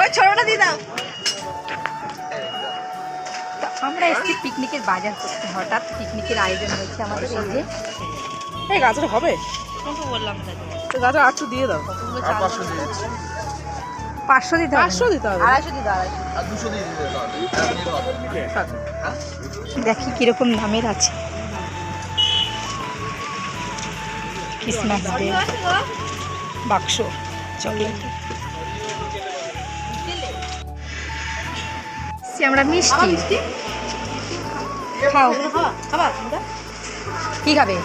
ওই ছোটটা দিয়ে দাও। আমরা এসেছি পিকনিকের বাজার করতে। হঠাৎ পিকনিকের আয়োজন হয়েছে আমাদের এই যে। এই গাজর হবে? বললাম গাজর আটশো দিয়ে দাও। পাঁচশো দিতে পাঁচশো দিতে হবে? আড়াইশো দিতে আড়াইশো দুশো দিয়ে দেখি কীরকম দামের আছে। ক্রিসমাস ডে বাক্স। চকলেট। সে আমরা মিষ্টি। খাও। কি খাবে?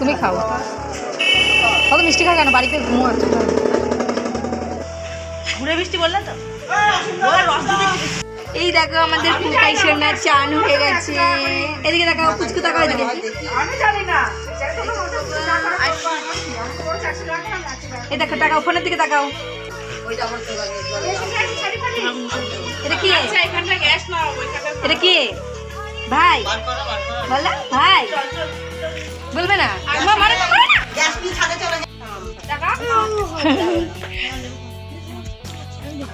তুমি খাও। কত মিষ্টি খাও কেন? বাড়িতে ঘুমো ঘুরে বৃষ্টি বললে তো? এই দেখো আমাদের পুকাই সোনা চান হয়ে গেছে। এদিকে দেখাও পুচকু তাকাও এদিকে এই দেখো তাকাও ফোনের দিকে তাকাও। এটা কি? এটা কি? ভাই। বলো ভাই। বলবে না? মা, মারো না, মারো না।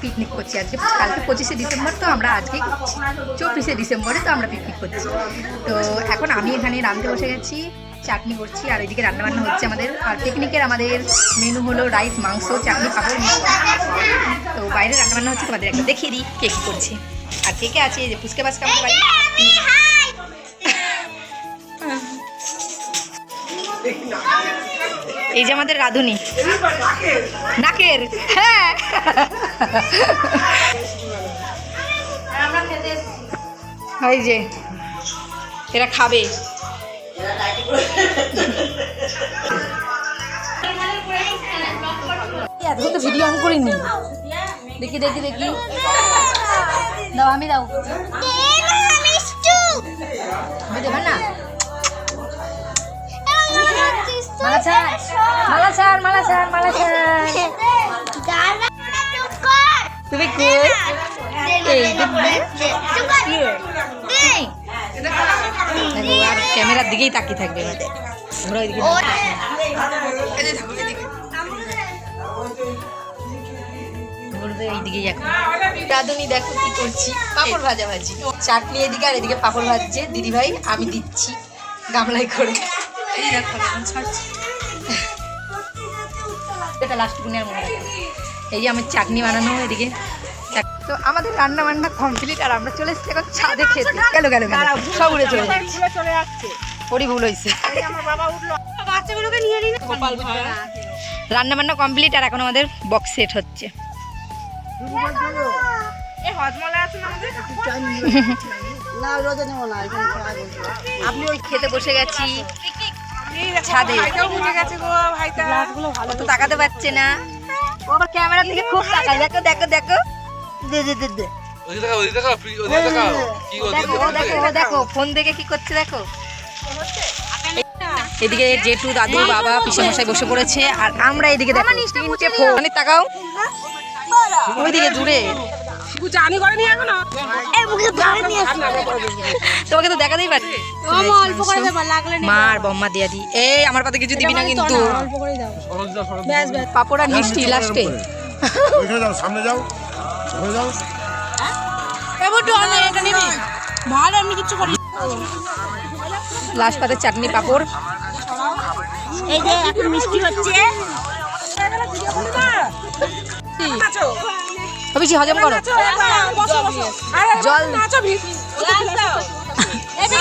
পিকনিক করছি আজকে। কালকে পঁচিশে ডিসেম্বর তো আমরা আজকেই করছি চব্বিশে ডিসেম্বরে তো আমরা পিকনিক করছি। তো এখন আমি এখানে রাঁধতে বসে গেছি। চাটনি করছি আর এদিকে রান্নাবান্না হচ্ছে আমাদের। আর পিকনিকের আমাদের মেনু হলো রাইস মাংস, চাটনি পাপড় তো বাইরে রান্নাবান্না হচ্ছে, তোমাদের একটা দেখিয়ে দিই কে কী করছে। আর কে কে আছে যে পুচকে বাসকে আমার বাড়ি? এই যে আমাদের রাধুনি। নাকের। হ্যাঁ। এই যে, এরা খাবে। এতক্ষণ তো ভিডিও অন করিনি। দেখি দেখি দেখি। দাও আমি দাও। আমি দেবে না। মালা ছাড় মালা ছাড় মালা ছাড় মালা ছাড়। তুমি কই ক্যামেরার দিকেই তাকিয়ে থাকবে ওইদিকে এইদিকেই এখন। রাধুনি দেখো কি করছি। পাপড় ভাজা ভাজি। চাটনি এদিকে আর এদিকে পাপড় ভাজছে। দিদি ভাই আমি দিচ্ছি। গামলায় করে। এটা লাস্ট আর মনে এই যে আমার চাটনি বানানো এদিকে। তো আমাদের রান্না বান্না কমপ্লিট আর আমরা চলে এসেছি এখন ছাদে খেতে। গেল গেল সব উড়ে চলে চলে যাচ্ছে। ওরই ভুল হয়েছে। রান্না বান্না কমপ্লিট আর এখন আমাদের বক্স সেট হচ্ছে। এ না আপনি ওই খেতে বসে গেছি। ছাদে। ভাইটাও উঠে গেছে গো তো তাকাতে পারছে না। ক্যামেরা থেকে খুব তাকায়। দেখো দেখো দেখো। দে দে দে দে। দেখো ফোন দেখে কি করছে দেখো। এদিকে জেঠু দাদু বাবা পিসেমশাই বসে পড়েছে আর আমরা এদিকে দেখো তিনটে ফোন। মানে তাকাও। ওইদিকে দূরে। তোমাকে তো দেখাতেই পারছি মা আর বম্মা দিয়া দি এই আমার পাতে কিছু দিবি না কিন্তু। পাপড় মিষ্টি লাস্টে সামনে যাও। ভালো আমি কিছু করি লাস্ট পাতে চাটনি পাপড়। এই যে এখন মিষ্টি হচ্ছে। বেশি হজম করো। জল হেরা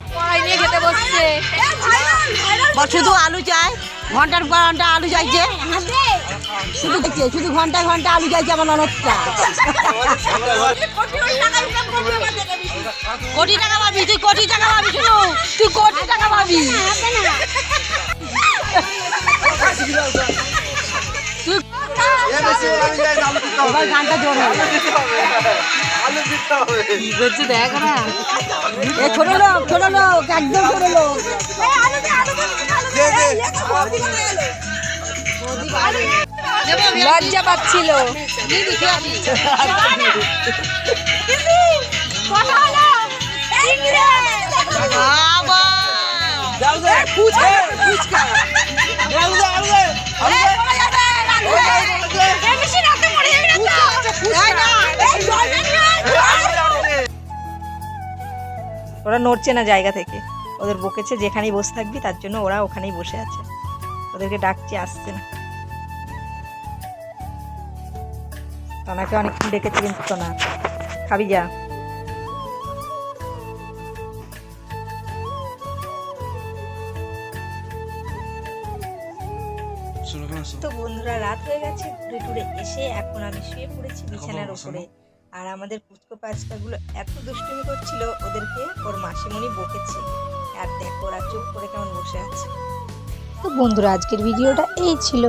কড়াই নিয়ে খেতে বসছে। শুধু আলু চাই ঘণ্টার পর ঘণ্টা আলু চাইছে। শুধু দেখছে শুধু ঘণ্টা ঘণ্টা আলু চাইছে আমার ননদটা কোটি টাকা পাবি তুই কোটি টাকা পাবি শুধু। তুই কোটি টাকা পাবি। এবার গানটা জোর হবে আলু দিতে হবে কি করছে দেখ না এ ছোট লোক ছোট লোক একদম ছোট লোক লজ্জা পাচ্ছিল ওরা নড়ছে না জায়গা থেকে। ওদের বকেছে যেখানেই বসে থাকবি তার জন্য ওরা ওখানেই বসে আছে। ওদেরকে ডাকছে আসছে না। তনাকে অনেকক্ষণ ডেকেছে কিন্তু তোনা খাবি যা। তো বন্ধুরা রাত হয়ে গেছে। ঘুরে টুরে এসে এখন আমি শুয়ে পড়েছি বিছানার উপরে আর আমাদের পুচকো পাঁচটাগুলো এত দুষ্টুমি করছিল ওদেরকে ওর মাসিমণি বকেছে। আর দেখো ওরা চুপ করে কেমন বসে আছে। তো বন্ধুরা, আজকের ভিডিওটা এই ছিল।